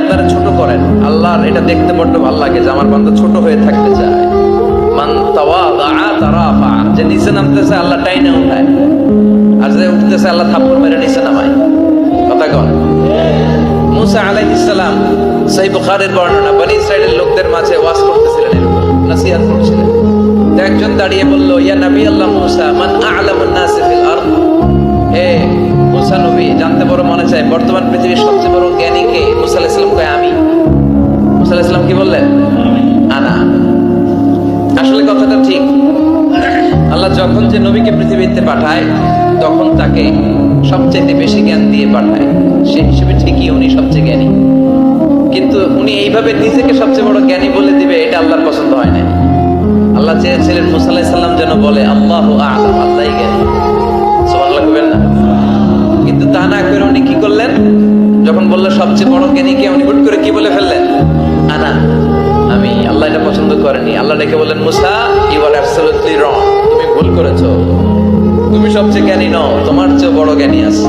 আপনারা ছোট করেন। আল্লাহর এটা দেখতে বড্ড ভালো লাগে যে আমার বান্দা ছোট হয়ে থাকতে চায়। নিচে নামতেছে আল্লাহ টাইনে উঠায় আর যে উঠতেছে আল্লাহ থাপ্পড় মেরে নিচে নামায়। কথা কন। মুসা সহিহ বুখারীর বর্ণনা, বনি ইসরাইলের লোকদের মাঝে করতেছিলেন নসিহত করছিলেন। একজন দাঁড়িয়ে বলল, ইয়া নবী আল্লাহ মুসা, মান আরদ? মুসা নবী, জানতে বড় মনে চায় বর্তমান পৃথিবীর সবচেয়ে বড় জ্ঞানী কে? মুসা আলাইহিস সালাম বললেন আনা। আসলে কথাটা ঠিক। আল্লাহ যখন যে নবীকে পৃথিবীতে পাঠায়, তখন তাকে সবচেয়ে বেশি জ্ঞান দিয়ে পাঠায়। সে হিসেবে ঠিকই উনি সবচেয়ে জ্ঞানী। কিন্তু উনি এইভাবে নিজেকে সবচেয়ে বড় জ্ঞানী বলে দিবে, এটা আল্লাহর পছন্দ হয় না আল্লাহ চেয়েছিলেন মুসা আলাইহিস সাল্লাম যেন বলে, আল্লাহ আল্লাহ আল্লাহই জ্ঞানী সুবহানাল্লাহ কইবেন না। কিন্তু তা না করে উনি কি করলেন? যখন বলল, সবচেয়ে বড় জ্ঞানী কে? উনি পছন্দ করেনি। আল্লাহ ডেকে বললেন, মুসা ইউ আর অ্যাবসলুটলি রং তুমি ভুল করেছ। তুমি সবচেয়ে জ্ঞানী নও, তোমার চেয়ে বড় জ্ঞানী আছে।